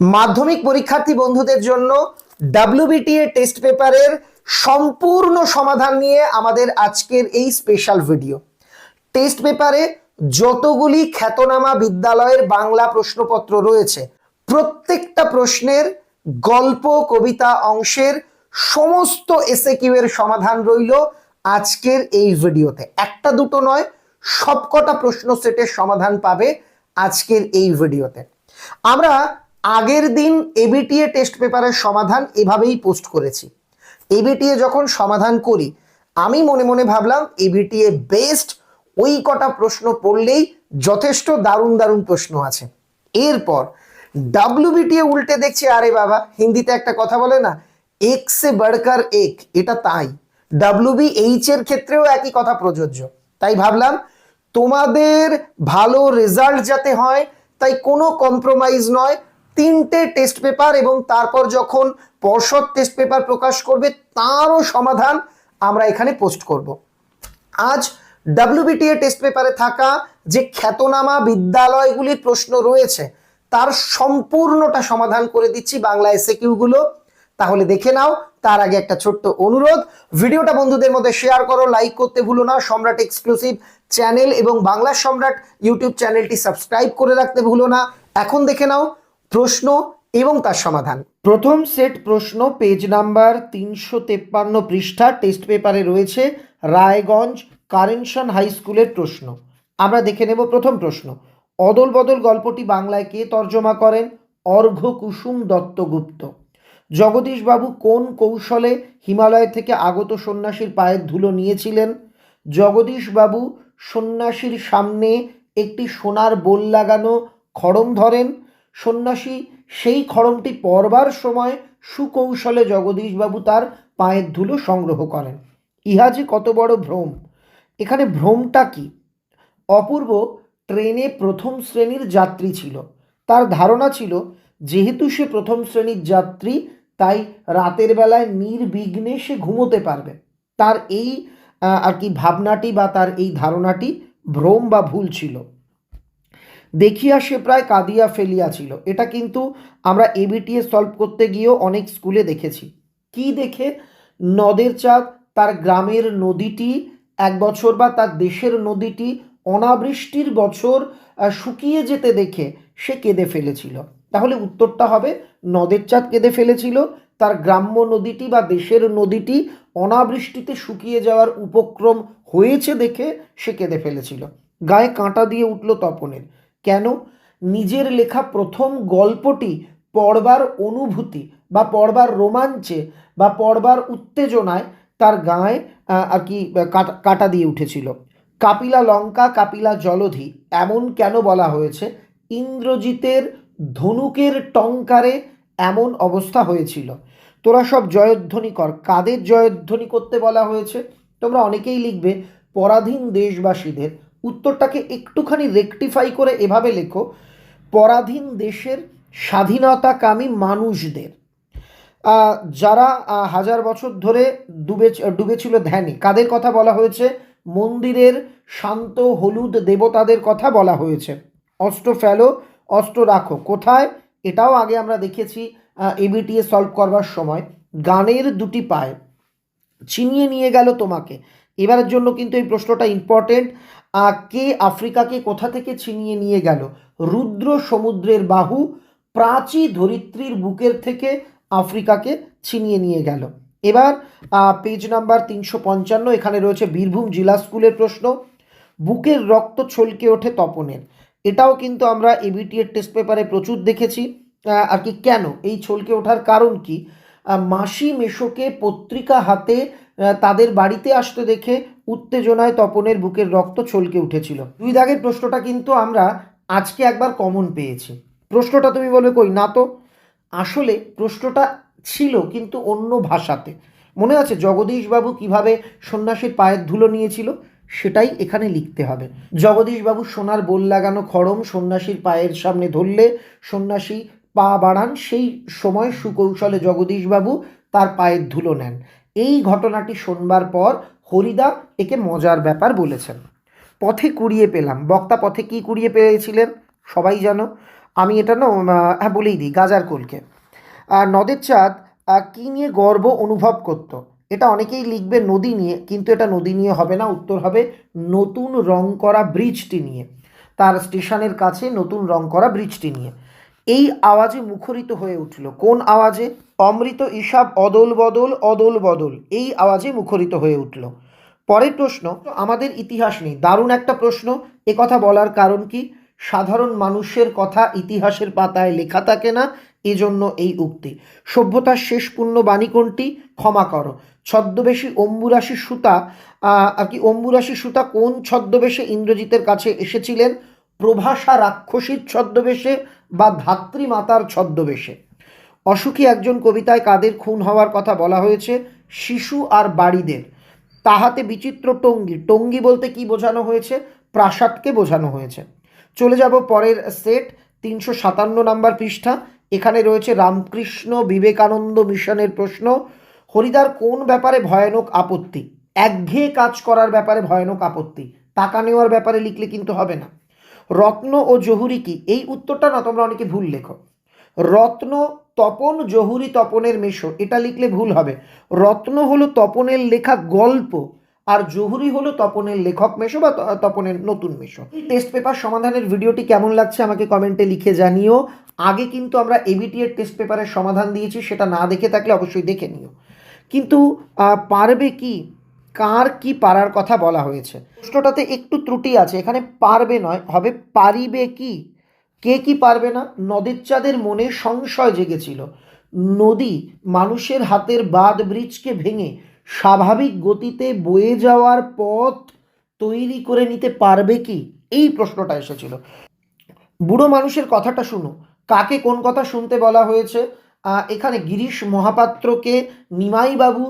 মাধ্যমিক পরীক্ষার্থী বন্ধুদের জন্য ডাব্লিউবিটিএ টেস্ট পেপারের সম্পূর্ণ সমাধান নিয়ে আমাদের আজকের এই স্পেশাল ভিডিও টেস্ট পেপারে যতগুলি খ্যাতনামা বিদ্যালয়ের বাংলা প্রশ্নপত্র রয়েছে, প্রত্যেকটা প্রশ্নের গল্প, কবিতা অংশের সমস্ত এসে এর সমাধান রইল আজকের এই ভিডিওতে একটা দুটো নয়, সবকটা প্রশ্ন সেটের সমাধান পাবে আজকের এই ভিডিওতে আমরা আগের দিন এবিটিএ টেস্ট পেপারের সমাধান এভাবেই পোস্ট করেছি। এবিটিএ যখন সমাধান করি, আমি মনে মনে ভাবলাম এবিটিএ বেস্ট ওই কটা প্রশ্ন পড়লেই যথেষ্ট দারুণ দারুণ প্রশ্ন আছে। এরপর ডাব্লিউবিটিএ উল্টে দেখছি, আরে বাবা, হিন্দিতে একটা কথা বলে না, এক সে বাড়কার এক, এটা তাই। ডাব্লিউবি এইচ এর ক্ষেত্রেও একই কথা প্রযোজ্য। তাই ভাবলাম, তোমাদের ভালো রেজাল্ট যাতে হয়, তাই কোনো কম্প্রোমাইজ নয় তিনটে টেস্ট পেপার এবং তারপর যখন পর্ষদ টেস্ট পেপার প্রকাশ করবে, তারও সমাধান আমরা এখানে পোস্ট করব। আজ ডাব্লিউবিটিএ টেস্ট পেপারে থাকা যে খ্যাতনামা বিদ্যালয়গুলির প্রশ্ন রয়েছে, তার সম্পূর্ণটা সমাধান করে দিচ্ছি বাংলা এসএকিউগুলো তাহলে দেখে নাও, তার আগে একটা ছোট্ট অনুরোধ, ভিডিওটা বন্ধুদের মধ্যে শেয়ার করো লাইক করতে ভুলো না, সম্রাট এক্সক্লুসিভ চ্যানেল এবং বাংলা সম্রাট ইউটিউব চ্যানেলটি সাবস্ক্রাইব করে রাখতে ভুলো না। এখন দেখে নাও প্রশ্ন এবং তার সমাধান। প্রথম সেট প্রশ্ন, পেজ নাম্বার তিনশো তেপ্পান্ন পৃষ্ঠা, টেস্ট পেপারে রয়েছে রায়গঞ্জ কারেনশন হাই স্কুলের প্রশ্ন। আমরা দেখে নেব প্রথম প্রশ্ন। অদল বদল গল্পটি বাংলায় কে তর্জমা করেন? অর্ঘ কুসুম দত্তগুপ্ত। জগদীশবাবু কোন কৌশলে হিমালয় থেকে আগত সন্ন্যাসীর পায়ের ধুলো নিয়েছিলেন? জগদীশবাবু সন্ন্যাসীর সামনে একটি সোনার বোল লাগানো খড়ম ধরেন? সন্ন্যাসী, সেই খড়মটি পরবার সময় সুকৌশলে জগদীশবাবু তার পায়ের ধুলো সংগ্রহ করেন। ইহা যে কত বড় ভ্রম! এখানে ভ্রমটা কি? অপূর্ব ট্রেনে প্রথম শ্রেণির যাত্রী ছিল। তার ধারণা ছিল, যেহেতু সে প্রথম শ্রেণির যাত্রী, তাই রাতের বেলায় নির্বিঘ্নে সে ঘুমোতে পারবে। তার এই আর কি ভাবনাটি বা তার এই ধারণাটি ভ্রম বা ভুল ছিল। দেখিয়া সে প্রায় কাঁদিয়া ফেলিয়াছিল এটা কিন্তু আমরা এবিটিএ সলভ করতে গিয়েও অনেক স্কুলে দেখেছি। কি দেখে? নদের চাঁদ, তার গ্রামের নদীটি, এক বছর বা তার দেশের নদীটি, অনাবৃষ্টির বছর শুকিয়ে যেতে দেখে সে কেঁদে ফেলেছিল। তাহলে উত্তরটা হবে, নদের চাঁদ কেঁদে ফেলেছিল, তার গ্রাম্য নদীটি বা দেশের নদীটি অনাবৃষ্টিতে শুকিয়ে যাওয়ার উপক্রম হয়েছে দেখে সে কেঁদে ফেলেছিল। গায়ে কাঁটা দিয়ে উঠল তপনের। কেন? নিজের লেখা প্রথম গল্পটি পড়বার অনুভূতি বা পড়বার রোমাঞ্চে বা পড়বার উত্তেজনায় তার গায়ে আর কি কাটা- দিয়ে উঠেছিল। কাপিলা লঙ্কা, কাপিলা জলধি, এমন কেন বলা হয়েছে? ইন্দ্রজিতের ধনুকের টঙ্কারে এমন অবস্থা হয়েছিল। তোরা সব জয়ধ্বনি কর। কাদের জয়ধ্বনি করতে বলা হয়েছে? তোমরা অনেকেই লিখবে, পরাধীন দেশবাসীদের উত্তরটাকে একটুখানি রেকটিফাই করে এভাবে লেখো, পরাধীন দেশের স্বাধীনতাকামী মানুষদের যারা হাজার বছর ধরে ডুবে, ডুবেছিল ধ্যানে। কাদের কথা বলা হয়েছে? মন্দিরের শান্ত হলুদ দেবতাদের কথা বলা হয়েছে। অস্ত্র ফেলো, অস্ত্র রাখো। কোথায়? এটাও আগে আমরা দেখেছি এবিটিএ সলভ করবার সময়। গানের দুটি পায়। ছিনিয়ে নিয়ে গেল তোমাকে। এবারের জন্য কিন্তু এই প্রশ্নটা ইম্পর্টেন্ট কে আফ্রিকাকে কোথা থেকে ছিনিয়ে নিয়ে গেল? রুদ্র সমুদ্রের বাহু প্রাচী ধরিত্রীর বুকের থেকে আফ্রিকাকে ছিনিয়ে নিয়ে গেল। এবার পেজ নাম্বার তিনশো পঞ্চান্ন, এখানে রয়েছে বীরভূম জেলা স্কুলের প্রশ্ন। বুকের রক্ত ছলকে ওঠে তপনের। এটাও কিন্তু আমরা এবিটিএর টেস্ট পেপারে প্রচুর দেখেছি। আর কি কেন? এই ছলকে ওঠার কারণ কি? মাসি মেশোকে পত্রিকা হাতে তাদের বাড়িতে আসতে দেখে উত্তেজনায় তপনের বুকের রক্ত ছলকে উঠেছিল। দুই দাগের প্রশ্নটা কিন্তু আমরা আজকে একবার কমন পেয়েছি। প্রশ্নটা তুমি বলবে কই? না তো। আসলে প্রশ্নটা ছিল কিন্তু অন্য ভাষাতে। মনে আছে জগদীশবাবু কীভাবে সন্ন্যাসীর পায়ের ধুলো নিয়েছিল? সেটাই এখানে লিখতে হবে। জগদীশবাবু সোনার বোল লাগানো খড়ম সন্ন্যাসীর পায়ের সামনে ধরলে সন্ন্যাসী পা বাড়ান, সেই সময় সুকৌশলে জগদীশবাবু তার পায়ের ধুলো নেন। এই ঘটনাটি শোনবার পর হরিদা একে মজার ব্যাপার বলেছেন। পথে কুড়িয়ে পেলাম। বক্তা পথে কি কুড়িয়ে পেয়েছিলেন? সবাই জানো। আমি এটা না হ্যাঁ বলেই দিই, গাজার কোলকে। আর নদের চাঁদ কি নিয়ে গর্ব অনুভব করত? এটা অনেকেই লিখবে নদী নিয়ে, কিন্তু এটা নদী নিয়ে হবে না। উত্তর হবে নতুন রং করা ব্রিজটি নিয়ে। তার স্টেশনের কাছে নতুন রং করা ব্রিজটি নিয়ে। এই আওয়াজে মুখরিত হয়ে উঠল। কোন আওয়াজে? অমৃত ইসাব অদল বদল অদল বদল। এই আওয়াজে মুখরিত হয়ে উঠল। পরের প্রশ্ন, আমাদের ইতিহাস নেই। দারুণ একটা প্রশ্ন। কথা বলার কারণ কি? সাধারণ মানুষের কথা ইতিহাসের পাতায় লেখা থাকে না। এজন্য এই উক্তি। সভ্যতার শেষ পূর্ণ বাণী কোনটি? ক্ষমা করো। ছদ্মবেশী অম্বুরাশি সুতা আর কি অম্বুরাশি সুতা কোন ছদ্মবেশে ইন্দ্রজিতের কাছে এসেছিলেন? প্রভাষা রাক্ষসীর ছদ্মবেশে বা ধাত্রী মাতার ছদ্মবেশে। অসুখী একজন কবিতায় কাদের খুন হওয়ার কথা বলা হয়েছে, শিশু আর বাড়িদের। তাহাতে বিচিত্র টঙ্গি। টঙ্গি বলতে কি বোঝানো হয়েছে? প্রাসাদকে বোঝানো হয়েছে। চলে যাব পরের সেট, তিনশো সাতান্ন নাম্বার পৃষ্ঠা। এখানে রয়েছে রামকৃষ্ণ বিবেকানন্দ মিশনের প্রশ্ন, হরিদার কোন ব্যাপারে ভয়ানক আপত্তি? একঘেয়ে কাজ করার ব্যাপারে ভয়ানক আপত্তি। টাকা নেওয়ার ব্যাপারে লিখলে কিন্তু হবে না। রত্ন ও জহুরি কি? এই উত্তরটা না, তোমরা অনেকে ভুল লেখো। রত্ন, তপন, জহুরি, তপনের মেশো এটা লিখলে ভুল হবে। রত্ন হলো তপনের লেখা গল্প, আর জহুরি হলো তপনের লেখক মেশো বা তপনের নতুন মেশো টেস্ট পেপার সমাধানের ভিডিওটি কেমন লাগছে আমাকে কমেন্টে লিখে জানিও। আগে কিন্তু আমরা এবিটি এর টেস্ট পেপারের সমাধান দিয়েছি, সেটা না দেখে থাকলে অবশ্যই দেখে নিও। কিন্তু পারবে কি? কার কি পারার কথা বলা হয়েছে। প্রশ্নটাতে একটু ত্রুটি আছে, এখানে পারবে নয়, হবে পারিবে কি? কে কি পারবে না? নদের চাঁদের মনে সংশয় জেগেছিল। নদী মানুষের হাতের বাদ ব্রিজকে ভেঙে স্বাভাবিক গতিতে বয়ে যাওয়ার পথ তৈরি করে নিতে পারবে কি? এই প্রশ্নটা এসেছিল। বুড়ো মানুষের কথাটা শুনো। কাকে কোন কথা শুনতে বলা হয়েছে? এখানে গিরিশ মহাপাত্রকে নিমাইবাবু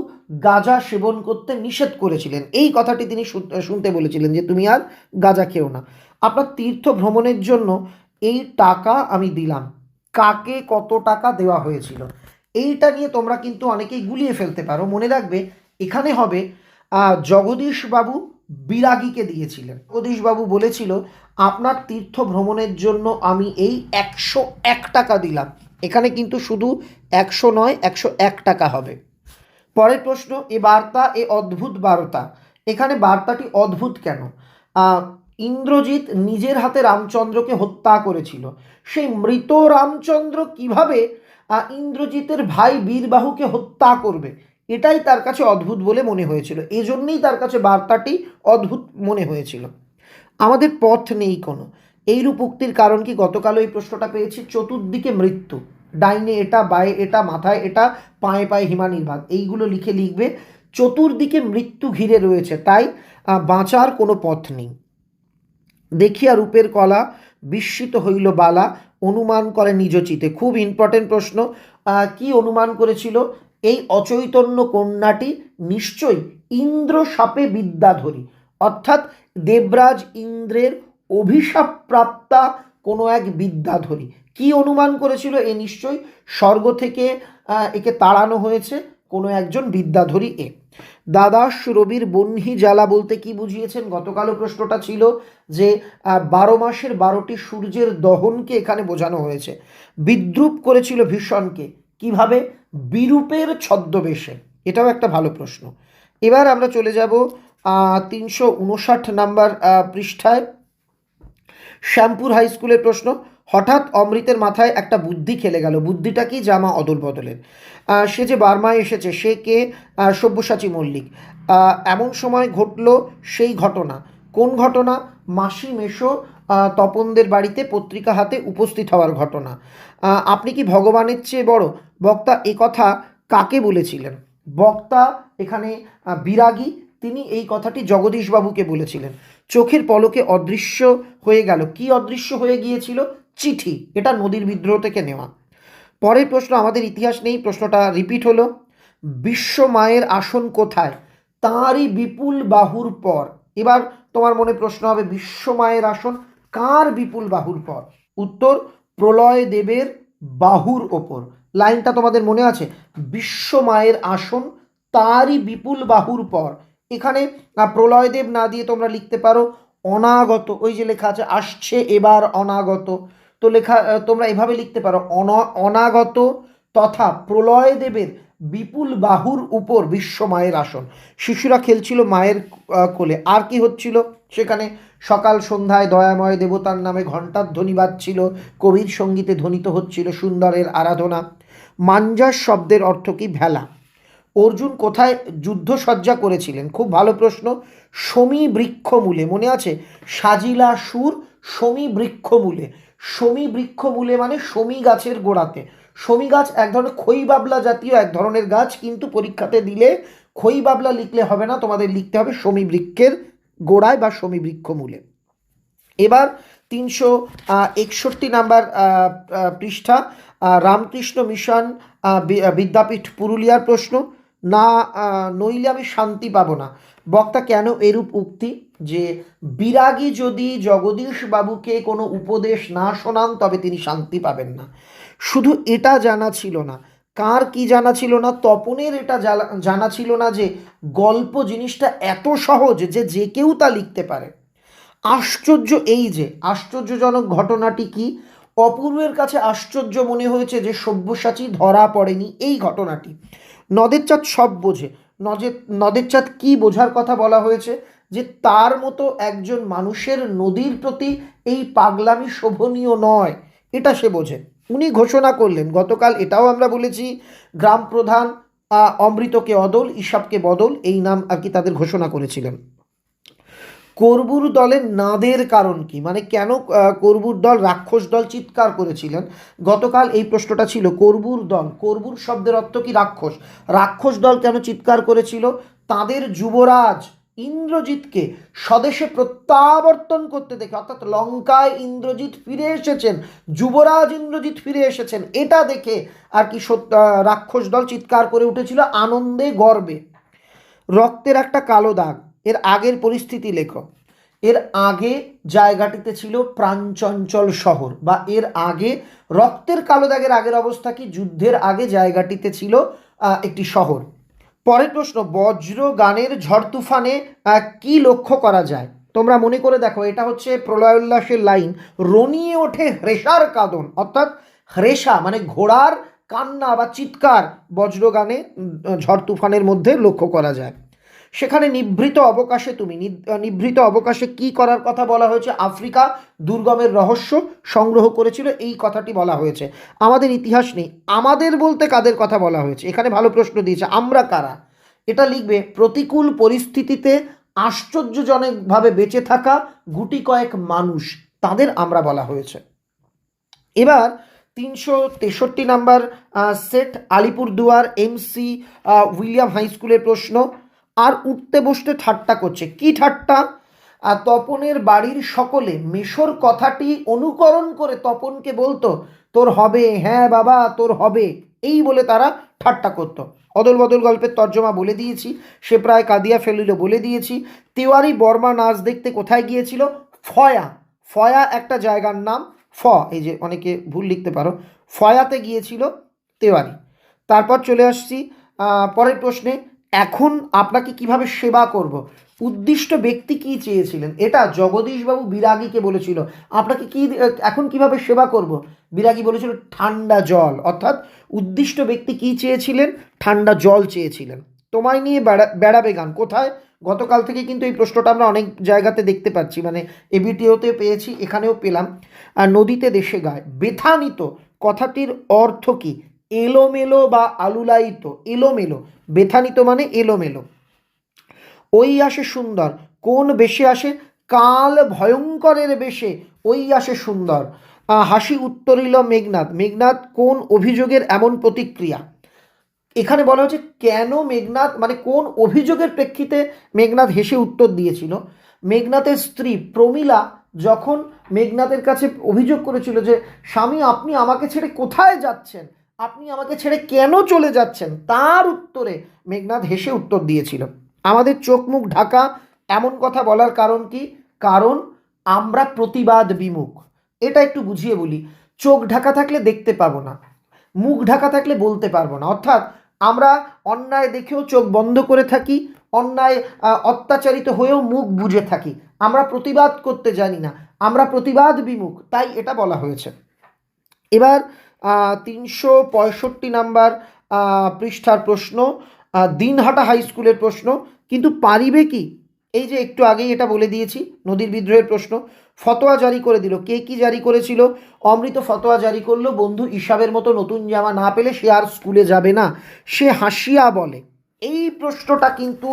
গাঁজা সেবন করতে নিষেধ করেছিলেন। এই কথাটি তিনি শুনতে বলেছিলেন যে, তুমি আর গাঁজা খেও না। আপনার তীর্থ ভ্রমণের জন্য এই টাকা আমি দিলাম। কাকে কত টাকা দেওয়া হয়েছিল? এইটা নিয়ে তোমরা কিন্তু অনেকেই গুলিয়ে ফেলতে পারো। মনে রাখবে, এখানে হবে জগদীশবাবু বিরাগীকে দিয়েছিলেন। জগদীশবাবু বলেছিল, আপনার তীর্থ ভ্রমণের জন্য আমি এই একশো এক টাকা দিলাম। এখানে কিন্তু শুধু একশো নয়, একশো এক টাকা হবে। পরের প্রশ্ন, এ বার্তা, এ অদ্ভুত বার্তা। এখানে বার্তাটি অদ্ভুত কেন? ইন্দ্রজিৎ নিজের হাতে রামচন্দ্রকে হত্যা করেছিল। সেই মৃত রামচন্দ্র কীভাবে ইন্দ্রজিতের ভাই বীরবাহুকে হত্যা করবে? এটাই তার কাছে অদ্ভুত বলে মনে হয়েছিল। এজন্যই তার কাছে বার্তাটি অদ্ভুত মনে হয়েছিল। আমাদের পথ নেই কোনো। এইরূপ উক্তির কারণ কি? গতকাল এই প্রশ্নটা পেয়েছি। চতুর্দিকে মৃত্যু। ডাইনে এটা, বায়ে এটা, মাথায় এটা, পায়ে পায়ে হিমানির ভাগ এইগুলো লিখে লিখবে, চতুর্দিকে মৃত্যু ঘিরে রয়েছে। তাই বাঁচার কোনো পথ নেই। দেখিয়া রূপের কলা বিস্মিত হইল বালা, অনুমান করে নিজ চিতে। খুব ইম্পর্টেন্ট প্রশ্ন। কি অনুমান করেছিল? এই অচৈতন্য কন্যাটি নিশ্চয়ই ইন্দ্র সাপে বিদ্যাধরী। অর্থাৎ দেবরাজ ইন্দ্রের অভিশাপ প্রাপ্তা কোনো এক বিদ্যাধরী। কি অনুমান করেছিল এ নিশ্চয়ই? স্বর্গ থেকে একে তাড়ানো হয়েছে কোনো একজন বিদ্যাধরী এ। দ্বাদশ রবির বহ্নি জ্বালা বলতে কি বুঝিয়েছেন? গতকালও প্রশ্নটা ছিল যে বারো মাসের বারোটি সূর্যের দহনকে এখানে বোঝানো হয়েছে। বিদ্রুপ করেছিল ভীষণকে। কীভাবে? বিরূপের ছদ্মবেশে। এটাও একটা ভালো প্রশ্ন। এবার আমরা চলে যাব তিনশো উনষাট নাম্বার পৃষ্ঠায়। শ্যামপুর হাই স্কুলের প্রশ্ন, হঠাৎ অমৃতের মাথায় একটা বুদ্ধি খেলে গেল। বুদ্ধিটা কি? জামা অদল বদলের সে যে বার্মায় এসেছে, সে কে? সব্যসাচী মল্লিক। এমন সময় ঘটল সেই ঘটনা। কোন ঘটনা? মাসি মেশো তপনদের বাড়িতে পত্রিকা হাতে উপস্থিত হওয়ার ঘটনা। আপনি কি ভগবানের চেয়ে বড়? বক্তা কথা কাকে বলেছিলেন? বক্তা এখানে বিরাগী তিনি এই কথাটি জগদীশবাবুকে বলেছিলেন। চোখের পলকে অদৃশ্য হয়ে গেল। কি অদৃশ্য হয়ে গিয়েছিল? চিঠি। এটা নদীর বিদ্রোহ থেকে নেওয়া। পরের প্রশ্ন, আমাদের ইতিহাস নেই, প্রশ্নটা রিপিট হলো। বিশ্ব মায়ের আসন কোথায়? তাঁরই বিপুল বাহুর পর। এবার তোমার মনে প্রশ্ন হবে, বিশ্ব মায়ের আসন কার বিপুল বাহুর পর? উত্তর, প্রলয় দেবের বাহুর ওপর। লাইনটা তোমাদের মনে আছে? বিশ্ব মায়ের আসন তারই বিপুল বাহুর পর। এখানে প্রলয়দেব না দিয়ে তোমরা লিখতে পারো, অনাগত, ওই যে লেখা আছে, আসছে এবার অনাগত। তো লেখা তোমরা এভাবে লিখতে পারো, অন- অনাগত তথা প্রলয় দেবের বিপুল বাহুর উপর বিশ্ব মায়ের আসন। শিশুরা খেলছিল মায়ের কোলে। আর কি হচ্ছিল? সেখানে সকাল সন্ধ্যায় দয়াময় দেবতার নামে ঘণ্টার ধ্বনি বাজছিল, কবির সঙ্গীতে ধ্বনিত হচ্ছিল সুন্দরের আরাধনা। মাঞ্জাস শব্দের অর্থ কি? ভেলা। অর্জুন কোথায় যুদ্ধসজ্জা করেছিলেন? খুব ভালো প্রশ্ন। সমী বৃক্ষমূলে, মনে আছে? সাজিলা সুর সমী বৃক্ষমূলে। সমী বৃক্ষমূলে মানে সমী গাছের গোড়াতে। সমী গাছ এক ধরনের খই বাবলা জাতীয় এক ধরনের গাছ, কিন্তু পরীক্ষাতে দিলে খই বাবলা লিখলে হবে না, তোমাদের লিখতে হবে সমী বৃক্ষের গোড়ায় বা সমী বৃক্ষমূলে। এবার তিনশো একষট্টি নাম্বার পৃষ্ঠা রামকৃষ্ণ মিশন বিদ্যাপীঠ পুরুলিয়ার প্রশ্ন। না নইলে আমি শান্তি পাবো না। বক্তা কেন এরূপ উক্তি? যে বিরাগী যদি জগদীশ বাবুকে কোনো উপদেশ না শোনান, তবে তিনি শান্তি পাবেন না। শুধু এটা জানা ছিল না। কার কি জানা ছিল না? তপনের এটা জানা ছিল না যে গল্প জিনিসটা এত সহজ যে যে কেউ তা লিখতে পারে। আশ্চর্য এই যে, আশ্চর্যজনক ঘটনাটি কি? অপূর্বের কাছে আশ্চর্য মনে হয়েছে যে সব্যসাচী ধরা পড়েনি এই ঘটনাটি। নদের চাঁদ সব বোঝে। নজে নদের চাঁদ কী বোঝার কথা বলা হয়েছে? যে তার মতো একজন মানুষের নদীর প্রতি এই পাগলামি শোভনীয় নয়, এটা সে বোঝে। উনি ঘোষণা করলেন, গতকাল এটাও আমরা বলেছি গ্রাম প্রধান অমৃতকে অদল ইসাবকে বদল, এই নাম আর কি তাদের ঘোষণা করেছিলেন। করবুর দলের নাদের কারণ কি? মানে কেন করবুর দল, রাক্ষস দল চিৎকার করেছিলেন? গতকাল এই প্রশ্নটা ছিল, করবুর দল, করবুর শব্দের অর্থ কি রাক্ষস? রাক্ষস দল কেন চিৎকার করেছিল? তাদের যুবরাজ ইন্দ্রজিৎকে স্বদেশে প্রত্যাবর্তন করতে দেখে, অর্থাৎ লঙ্কায় ইন্দ্রজিৎ ফিরে এসেছেন, যুবরাজ ইন্দ্রজিৎ ফিরে এসেছেন, এটা দেখে আর কি সত্য- রাক্ষস দল চিৎকার করে উঠেছিল আনন্দে গর্বে। রক্তের একটা কালো দাগ। এর আগের পরিস্থিতি লেখো এর আগে জায়গাটিতে ছিল প্রাণচঞ্চল শহর বা এর আগে রক্তের কালো দাগের আগের অবস্থা কি? যুদ্ধের আগে জায়গাটিতে ছিল একটি শহর। পরের প্রশ্ন, বজ্র গানের ঝড় তুফানে কি লক্ষ্য করা যায়? তোমরা মনে করে দেখো, এটা হচ্ছে প্রলয় উল্লাসের লাইন, রনিয়ে ওঠে হ্রেষার কাদন। অর্থাৎ হ্রেষা মানে ঘোড়ার কান্না বা চিৎকার বজ্রগানে ঝড় তুফানের মধ্যে লক্ষ্য করা যায়। সেখানে নিভৃত অবকাশে তুমি নিভৃত অবকাশে কি করার কথা বলা হয়েছে? আফ্রিকা দুর্গমের রহস্য সংগ্রহ করেছিল, এই কথাটি বলা হয়েছে। আমাদের ইতিহাস নেই। আমাদের বলতে কাদের কথা বলা হয়েছে? এখানে ভালো প্রশ্ন দিয়েছে, আমরা কারা? এটা লিখবে, প্রতিকূল পরিস্থিতিতে আশ্চর্যজনকভাবে বেঁচে থাকা গুটি কয়েক মানুষ, তাদের আমরা বলা হয়েছে। এবার তিনশো তেষট্টি number set Alipurduar McWilliam high স্কুলের প্রশ্ন। আর উঠতে বসতে ঠাট্টা করছে। কি ঠাট্টা? আর তপনের বাড়ির সকলে মেশোর কথাটি অনুকরণ করে তপনকে বলতো, তোর হবে হ্যাঁ বাবা, তোর হবে। এই বলে তারা ঠাট্টা করতো। অদল বদল গল্পের তর্জমা বলে দিয়েছি, সে প্রায় কাঁদিয়া ফেলিল বলে দিয়েছি, তিওয়ারি বর্মা নাচ দেখতে কোথায় গিয়েছিল? ফয়া। ফয়া একটা জায়গার নাম, ফ, এই যে অনেকে ভুল লিখতে পারো, ফয়াতে গিয়েছিল তেওয়ারি। তারপর চলে আসছি পরের প্রশ্নে এখন আপনাকে কীভাবে সেবা করব? উদ্দিষ্ট ব্যক্তি কি চেয়েছিলেন? এটা জগদীশবাবু বিরাগীকে বলেছিল। আপনাকে কি, এখন কীভাবে সেবা করব? বিরাগী বলেছিল, ঠান্ডা জল। অর্থাৎ উদ্দিষ্ট ব্যক্তি কি চেয়েছিলেন? ঠান্ডা জল চেয়েছিলেন। তোমায় নিয়ে বেড়া, বেড়াবে গান। কোথায়? গতকাল থেকে কিন্তু এই প্রশ্নটা আমরা অনেক জায়গাতে দেখতে পাচ্ছি। মানে এবিটিওতে পেয়েছি, এখানেও পেলাম। আর নদীতে দেশে গায়। বেথানিত কথাটির অর্থ কি? এলোমেলো বা আলুলায়িত, এলোমেলো। বেথানিত মানে এলোমেলো। ওই আসে সুন্দর। কোন বেশে আসে? কাল ভয়ঙ্করের বেশে ওই আসে সুন্দর। হাসি উত্তরিল মেঘনাথ মেঘনাথ কোন অভিযোগের এমন প্রতিক্রিয়া? এখানে বলা হচ্ছে কেন মেঘনাথ মানে কোন অভিযোগের প্রেক্ষিতে মেঘনাথ হেসে উত্তর দিয়েছিল? মেঘনাথের স্ত্রী প্রমীলা যখন মেঘনাথের কাছে অভিযোগ করেছিল যে, স্বামী, আপনি আমাকে ছেড়ে কোথায় যাচ্ছেন? আপনি আমাকে ছেড়ে কেন চলে যাচ্ছেন? তার উত্তরে মেঘনাথ হেসে উত্তর দিয়েছিল, আমাদের চোখ মুখ ঢাকা এমন কথা বলার কারণ কি? কারণ আমরা প্রতিবাদ বিমুখ। এটা একটু বুঝিয়ে বলি, চোখ ঢাকা থাকলে দেখতে পাবো না, মুখ ঢাকা থাকলে বলতে পারব না। অর্থাৎ আমরা অন্যায় দেখেও চোখ বন্ধ করে থাকি, অন্যায় অত্যাচারিত হয়েও মুখ বুজে থাকি। আমরা প্রতিবাদ করতে জানি না, আমরা প্রতিবাদ বিমুখ। তাই এটা বলা হয়েছে। এবার তিনশো পঁয়ষট্টি নাম্বার পৃষ্ঠার প্রশ্ন দিনহাটা হাই স্কুলের প্রশ্ন। কিন্তু পারিবে কি? এই যে একটু আগেই এটা বলে দিয়েছি, নদীর বিদ্রোহের প্রশ্ন। ফতোয়া জারি করে দিল। কে কি জারি করেছিল? অমৃত ফতোয়া জারি করল বন্ধু ইসাবের মতো নতুন জামা না পেলে সে আর স্কুলে যাবে না। সে হাসিয়া বলে, এই প্রশ্নটা কিন্তু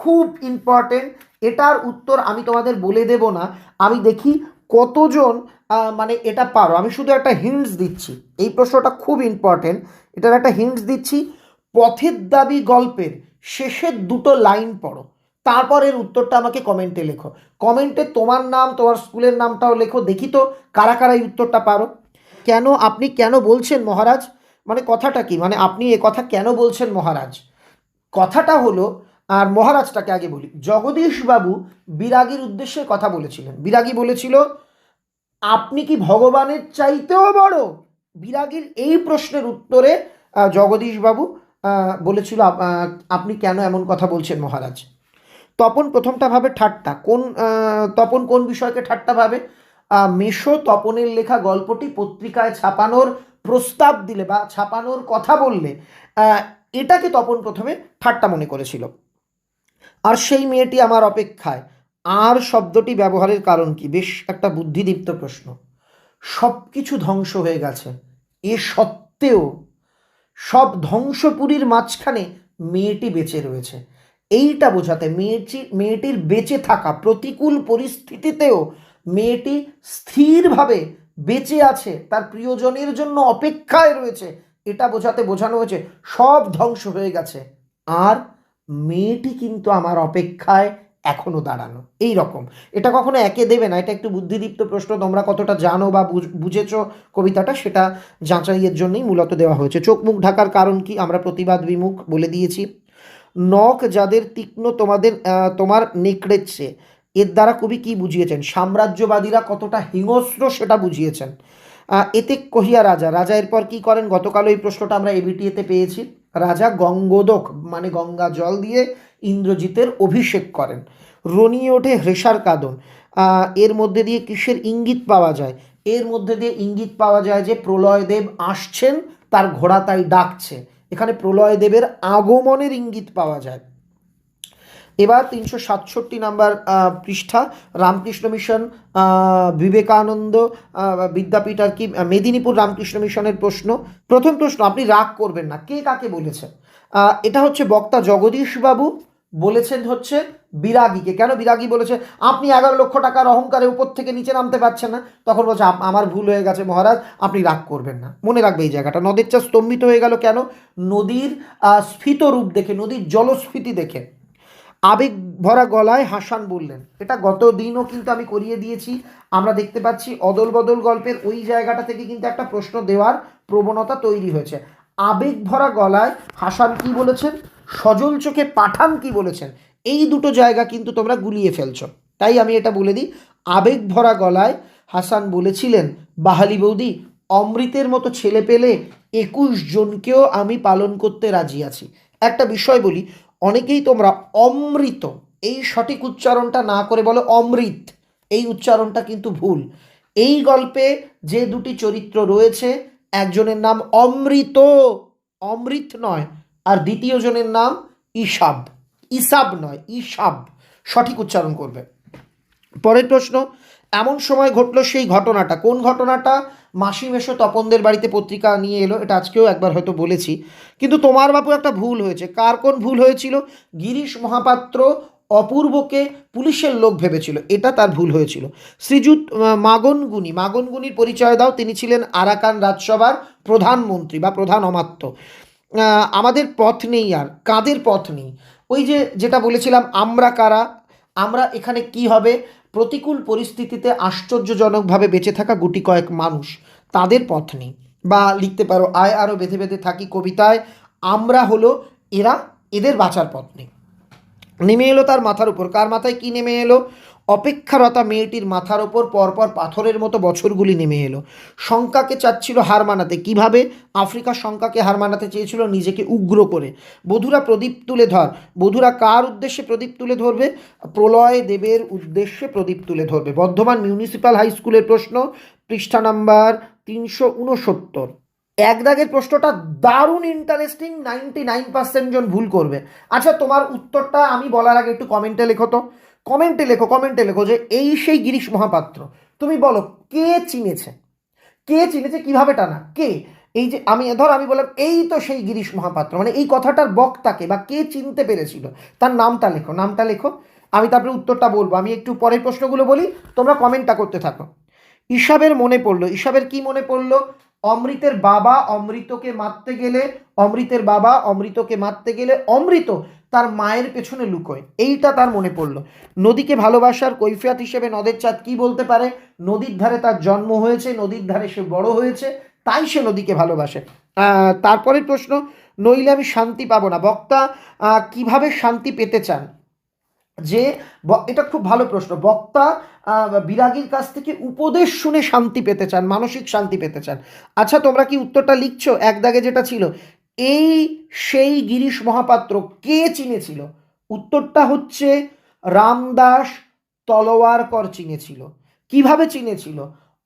খুব ইম্পর্টেন্ট এটার উত্তর আমি তোমাদের বলে দেব না। আমি দেখি কতজন মানে এটা পারো। আমি শুধু একটা হিন্টস দিচ্ছি। এই প্রশ্নটা খুব ইম্পর্টেন্ট এটার একটা হিন্টস দিচ্ছি। পথের দাবি গল্পের শেষের দুটো লাইন পড়ো। তারপর এর উত্তরটা আমাকে কমেন্টে লেখো। কমেন্টে তোমার নাম, তোমার স্কুলের নামটাও লেখো। দেখি তো কারা কারা এই উত্তরটা পারো। কেন আপনি কেন বলছেন মহারাজ? মানে কথাটা কি? মানে আপনি এ কথা কেন বলছেন মহারাজ? কথাটা হলো, আর মহারাজটাকে আগে বলি। জগদীশবাবু বিরাগীর উদ্দেশ্যে কথা বলেছিলেন। বিরাগী বলেছিল আপনি কি ভগবানের চাইতেও বড়? বিরাগীর এই প্রশ্নের উত্তরে জগদীশবাবু বলেছিল আপনি কেন এমন কথা বলছেন মহারাজ? তপন প্রথমটা ভাবে ঠাট্টা। কোন তপন কোন বিষয়কে ঠাট্টা ভাবে? মেশো তপনের লেখা গল্পটি পত্রিকায় ছাপানোর প্রস্তাব দিলে বা ছাপানোর কথা বললে এটাকে তপন প্রথমে ঠাট্টা মনে করেছিল। আর সেই মেয়েটি আমার অপেক্ষায়। আর শব্দটি ব্যবহারের কারণ কি? বেশ একটা বুদ্ধিদীপ্ত প্রশ্ন। সব কিছু ধ্বংস হয়ে গেছে। এ সত্ত্বেও সব ধ্বংসপুরীর মাঝখানে মেয়েটি বেঁচে রয়েছে। এইটা বোঝাতে মেয়েটি, মেয়েটির বেঁচে থাকা প্রতিকূল পরিস্থিতিতেও মেয়েটি স্থিরভাবে বেঁচে আছে, তার প্রিয়জনের জন্য অপেক্ষায় রয়েছে। এটা বোঝাতে বোঝানো হয়েছে সব ধ্বংস হয়ে গেছে। আর মেয়েটি কিন্তু আমার অপেক্ষায় এখনও দাঁড়ানো। এই রকম। এটা কখনো একে দেবে না, এটা একটু বুদ্ধিদীপ্ত প্রশ্ন, তোমরা কতটা জানো বা বুঝ- বুঝেছ কবিতাটা, সেটা যাচাইয়ের জন্যই মূলত দেওয়া হয়েছে। চোখ মুখ ঢাকার কারণ কি? আমরা প্রতিবাদ বিমুখ বলে দিয়েছি। নখ যাদের তীক্ষ্ণ তোমাদের তোমার নেকড়েছে এর দ্বারা কবি কি বুঝিয়েছেন? সাম্রাজ্যবাদীরা কতটা হিংস্র সেটা বুঝিয়েছেন। এতে কহিয়া রাজা রাজা এরপর কি করেন? গতকাল এই প্রশ্নটা আমরা এবিটিএতে পেয়েছি। রাজা গঙ্গোদক মানে গঙ্গা জল দিয়ে ইন্দ্রজিতের অভিষেক করেন। রনিয়ে ওঠে হ্রেষার কাদন। এর মধ্যে দিয়ে কিসের ইঙ্গিত পাওয়া যায়? এর মধ্যে দিয়ে ইঙ্গিত পাওয়া যায় যে প্রলয়দেব আসছেন, তার ঘোড়া তাই ডাকছে। এখানে প্রলয়দেবের আগমনের ইঙ্গিত পাওয়া যায়। এবার তিনশো সাতষট্টি নাম্বার পৃষ্ঠা, রামকৃষ্ণ মিশন বিবেকানন্দ বিদ্যাপীঠ আর কি মেদিনীপুর রামকৃষ্ণ মিশনের প্রশ্ন। প্রথম প্রশ্ন, আপনি রাগ করবেন না। কে কাকে বলেছেন? এটা হচ্ছে বক্তা জগদীশবাবু বলেছেন হচ্ছে বিরাগীকে। কেন বিরাগী বলেছে? আপনি এগারো লক্ষ টাকার অহংকারে উপর থেকে নিচে নামতে পারছেন না। তখন বলছে আমার ভুল হয়ে গেছে মহারাজ, আপনি রাগ করবেন না। মনে রাখবে এই জায়গাটা। নদীর চা স্তম্ভিত হয়ে গেল কেন? নদীর স্ফীত রূপ দেখে, নদীর জলস্ফীতি দেখে। আবেগ ভরা গলায় হাসান বললেন, এটা গত দিনও কিন্তু আমি করিয়ে দিয়েছি। আমরা দেখতে পাচ্ছি অদল বদল গল্পের ওই জায়গাটা থেকে কিন্তু একটা প্রশ্ন দেওয়ার প্রবণতা তৈরি হয়েছে। আবেগ ভরা গলায় হাসান কি বলেছেন? সজল চোখে পাঠান কি বলেছেন? এই দুটো জায়গা কিন্তু তোমরা গুলিয়ে ফেলছো। তাই আমি এটা বলে দিই, আবেগ ভরা গলায় হাসান বলেছিলেন, বাহালি বৌদি, অমৃতের মতো ছেলে পেলে একুশ জনকেও আমি পালন করতে রাজি আছি। একটা বিষয় বলি, অনেকেই তোমরা অমৃত, এই সঠিক উচ্চারণটা না করে বলো অমৃত, এই উচ্চারণটা কিন্তু ভুল। এই গল্পে যে দুটি চরিত্র রয়েছে, একজনের নাম অমৃত অমৃত নয় আর দ্বিতীয় জনের নাম ইসাব ইসাব নয় ইসাব সঠিক উচ্চারণ করবে। পরের প্রশ্ন, এমন সময় ঘটলো সেই ঘটনাটা। কোন ঘটনাটা? মাসি মেশো তপনদের বাড়িতে পত্রিকা নিয়ে এলো, এটা আজকেও একবার হয়তো বলেছি। কিন্তু তোমার বাপু একটা ভুল হয়েছে। কার কোন ভুল হয়েছিল? গিরিশ মহাপাত্র অপূর্বকে পুলিশের লোক ভেবেছিল। এটা তার ভুল হয়েছিল। শ্রীযুত মাগনগুনি মাগনগুনির পরিচয় দাও। তিনি ছিলেন আরাকান রাজসভার প্রধানমন্ত্রী বা প্রধান অমাত্য। আমাদের পথ নেই আর, কাদের পথ নেই? ওই যে যেটা বলেছিলাম, আমরা কারা? আমরা এখানে কি হবে? প্রতিকূল পরিস্থিতিতে আশ্চর্যজনকভাবে বেঁচে থাকা গুটি কয়েক মানুষ, তাদের পথ নেই। বা লিখতে পারো, আয় আরও বেঁধে বেঁধে থাকি কবিতায়, আমরা হলো, এরা এদের বাঁচার পথ নেই। নেমে এলো তার মাথার উপর। কার মাথায় কি নেমে এলো? অপেক্ষারতা মেয়েটির মাথার ওপর পরপর পাথরের মতো বছরগুলি নেমে এলো। শঙ্কাকে চাচ্ছিল হার মানাতে। কীভাবে? আফ্রিকা শঙ্কাকে হার মানাতে চেয়েছিল নিজেকে উগ্র করে। বধুরা প্রদীপ তুলে ধর। বধুরা কার উদ্দেশ্যে প্রদীপ তুলে ধরবে? প্রলয় দেবের উদ্দেশ্যে প্রদীপ তুলে ধরবে। বর্ধমান মিউনিসিপ্যাল হাই স্কুলের প্রশ্ন, পৃষ্ঠা নাম্বার তিনশো উনসত্তর। এক দাগের প্রশ্নটা দারুণ ইন্টারেস্টিং নাইনটি নাইন পার্সেন্ট জন ভুল করবে। আচ্ছা তোমার উত্তরটা আমি বলার আগে একটু কমেন্টে লেখো তো। কমেন্টে লেখো কমেন্টে লেখো যে এই সেই গিরিশ মহাপাত্র, তুমি বলো, কে চিনেছে? কে চিনেছে, কীভাবে টানা? কে? এই যে আমি, ধর আমি বললাম, এই তো সেই গিরিশ মহাপাত্র মানে এই কথাটার বক্তাকে বা কে চিনতে পেরেছিল, তার নামটা লেখো নামটা লেখো। আমি তারপরে উত্তরটা বলব, আমি একটু পরের প্রশ্নগুলো বলি, তোমরা কমেন্টটা করতে থাকো। ইসাবের মনে পড়ল ইসাবের কি মনে পড়ল? অমৃতের বাবা অমৃতকে মারতে গেলে, অমৃতের বাবা অমৃতকে মারতে গেলে অমৃত তার মায়ের পেছনে লুকোয়। এইটা তার মনে পড়ল। নদীকে ভালোবাসার কৈফিয়াত হিসেবে নদের চাঁদ কি বলতে পারে? নদীর ধারে তার জন্ম হয়েছে, নদীর ধারে সে বড় হয়েছে, তাই সে নদীকে ভালোবাসে। তারপরের প্রশ্ন, নইলে আমি শান্তি পাবো না। বক্তা কীভাবে শান্তি পেতে চান? যে এটা খুব ভালো প্রশ্ন। বক্তা বিরাগীর কাছ থেকে উপদেশ শুনে শান্তি পেতে চান, মানসিক শান্তি পেতে চান। আচ্ছা তোমরা কি উত্তরটা লিখছো? এক দাগে যেটা ছিল, এই সেই গিরিশ মহাপাত্র কে চিনেছিল? উত্তরটা হচ্ছে রামদাস তলোয়ারকর চিনেছিল। কীভাবে চিনেছিল?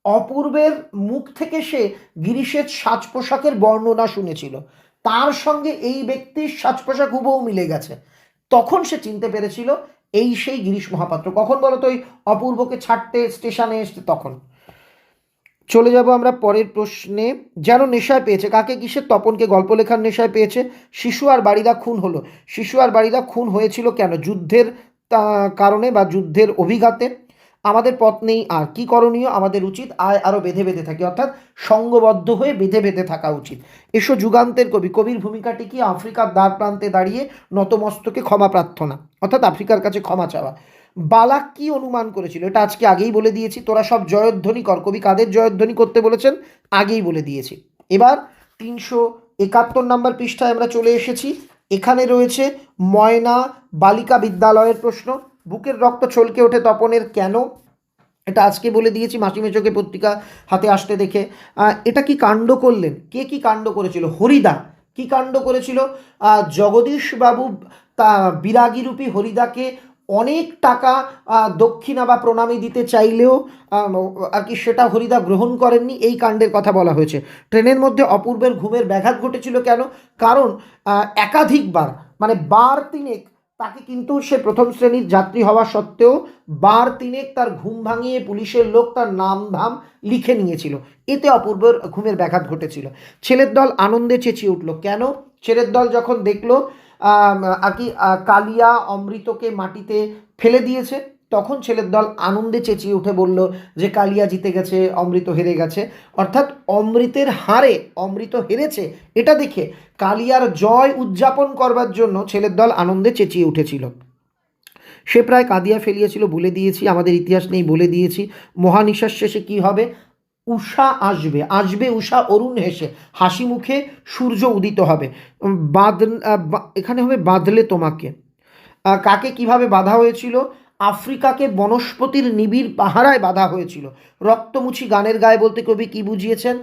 অপূর্বের মুখ থেকে সে গিরিশের সাজ পোশাকের বর্ণনা শুনেছিল। তার সঙ্গে এই ব্যক্তির সাজ পোশাক হুবহু মিলে গেছে। তখন সে চিনতে পেরেছিল এই সেই গিরিশ মহাপাত্র। কখন বলো তো ওই অপূর্বকে ছাড়তে, স্টেশনে এসছে তখন? চলে যাব আমরা পরের প্রশ্নে। যেন নেশায় পেয়েছে। কাকে? কিসের? তপনকে গল্প লেখার নেশায় পেয়েছে। শিশু আর বাড়িদা খুন হলো। শিশু আর বাড়িদা খুন হয়েছিল কেন? যুদ্ধের কারণে বা যুদ্ধের অভিঘাতে। আমাদের পথ নেই, আর কি করণীয় আমাদের উচিত, আয় আরও বেঁধে বেঁধে থাকি। অর্থাৎ সঙ্গবদ্ধ হয়ে বেঁধে বেঁধে থাকা উচিত। এসো যুগান্তের কবি। কবির ভূমিকাটি কি আফ্রিকার দ্বার প্রান্তে দাঁড়িয়ে নতমস্তকে ক্ষমা প্রার্থনা, অর্থাৎ আফ্রিকার কাছে ক্ষমা চাওয়া। বালাক কি অনুমান করেছিল? এটা আজকে আগেই বলে দিয়েছি। তোরা সব জয়ধ্বনি কর। কবি কাদের জয়ধ্বনি করতে বলেছেন? আগেই বলে দিয়েছি। এবার তিনশো একাত্তর নাম্বার পৃষ্ঠায় আমরা চলে এসেছি। এখানে রয়েছে ময়না বালিকা বিদ্যালয়ের প্রশ্ন। বুকের রক্ত ছলকে ওঠে তপনের, কেন? এটা আজকে বলে দিয়েছি মাসি মেচোকে পত্রিকা হাতে আসতে দেখে। এটা কি কাণ্ড করলেন? কে কি কাণ্ড করেছিল? হরিদা। কি কাণ্ড করেছিল? জগদীশবাবু, তা, বিরাগীরূপী হরিদাকে অনেক টাকা দক্ষিণা বা প্রণামী দিতে চাইলেও আর কি সেটা হরিদা গ্রহণ করেননি, এই কাণ্ডের কথা বলা হয়েছে। ট্রেনের মধ্যে অপূর্বের ঘুমের ব্যাঘাত ঘটেছিল কেন? কারণ একাধিকবার মানে বার তিনেক তাকে কিন্তু সে প্রথম শ্রেণির যাত্রী হওয়া সত্ত্বেও বার তিনেক তার ঘুম ভাঙিয়ে পুলিশের লোক তার নাম ধাম লিখে নিয়েছিল। এতে অপূর্বর ঘুমের ব্যাঘাত ঘটেছিল। ছেলের দল আনন্দে চেঁচিয়ে উঠল। কেন? ছেলের দল যখন দেখল আর কি কালিয়া অমৃতকে মাটিতে ফেলে দিয়েছে তখন ছেলের দল আনন্দে চেঁচিয়ে উঠে বলল যে কালিয়া জিতে গেছে, অমৃত হেরে গেছে। অর্থাৎ অমৃতের হারে অমৃত হেরেছে, এটা দেখে কালিয়ার জয় উদযাপন করবার জন্য ছেলের দল আনন্দে চেঁচিয়ে উঠেছিল। সে প্রায় কাঁদিয়া ফেলিয়েছিল, বলে দিয়েছি, আমাদের ইতিহাস নেই, বলে দিয়েছি। মহানিশার শেষে কি হবে? উষা আসবে আসবে উষা, অরুণ হেসে। হাসি মুখে সূর্য উদিত হবে। বাঁধ এখানে হবে বাঁধলে তোমাকে। কাকে কীভাবে বাধা হয়েছিল? আফ্রিকাকে বনস্পতির নিবিড় পাহারায় বাধা হয়েছিল। রক্তমুছি গানের গায়ে বলতে কবি কি বুঝিয়েছেন?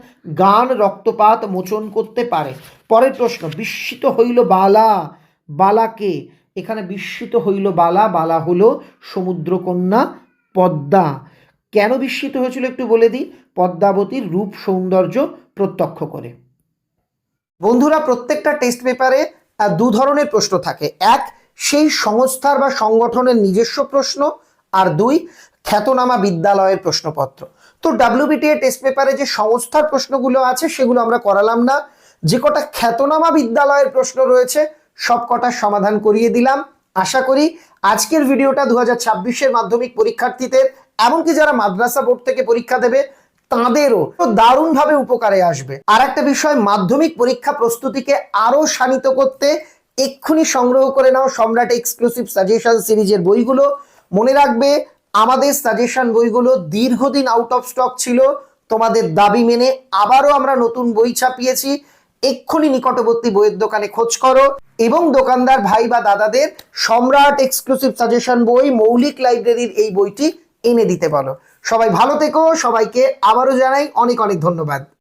গান, রক্তপাত মোচন করতে পারে। পরের প্রশ্ন, বিস্মিত হইল বালা, বালাকে? এখানে বিস্মিত হইল বালা বালা হলো সমুদ্রকন্যা, পদ্মা। কেন বিস্মিত হয়েছিল একটু বলে দিই? পদ্মাবতীর রূপ সৌন্দর্য প্রত্যক্ষ করে। বন্ধুরা, প্রত্যেকটা টেস্ট পেপারে দু ধরনের প্রশ্ন থাকে। এক সেই সংস্থার বা সংগঠনের নিজস্ব প্রশ্ন, আর দুই, খ্যাতনামা বিদ্যালয়ের প্রশ্নপত্র। তো ডাব্লিউবিটিএ টেস্ট পেপারে যে সংস্থার প্রশ্নগুলো আছে, সেগুলো আমরা করালাম না। যে কটা খ্যাতনামা বিদ্যালয়ের প্রশ্ন রয়েছে সব কটার সমাধান করিয়ে দিলাম। আশা করি আজকের ভিডিওটা দু হাজার মাধ্যমিক পরীক্ষার্থীদের, এমনকি যারা মাদ্রাসা বোর্ড থেকে পরীক্ষা দেবে, তাঁদেরও দারুণভাবে উপকারে আসবে। আর একটা বিষয়, মাধ্যমিক পরীক্ষা প্রস্তুতিকে আরও শানিত করতে এক্ষুনি সংগ্রহ করে নাও সম্রাট এক্সক্লুসিভ সাজেশন সিরিজের বইগুলো। মনে রাখবে, আমাদের সাজেশন বইগুলো দীর্ঘদিন আউট অফ স্টক ছিল। তোমাদের দাবি মেনে আবারও আমরা নতুন বই ছাপিয়েছি। এক্ষুনি নিকটবর্তী বইয়ের দোকানে খোঁজ করো এবং দোকানদার ভাই বা দাদাদের সম্রাট এক্সক্লুসিভ সাজেশন বই, মৌলিক লাইব্রেরির এই বইটি এনে দিতে বলো। সবাই ভালো থেকো, সবাইকে আবারও জানাই অনেক অনেক ধন্যবাদ।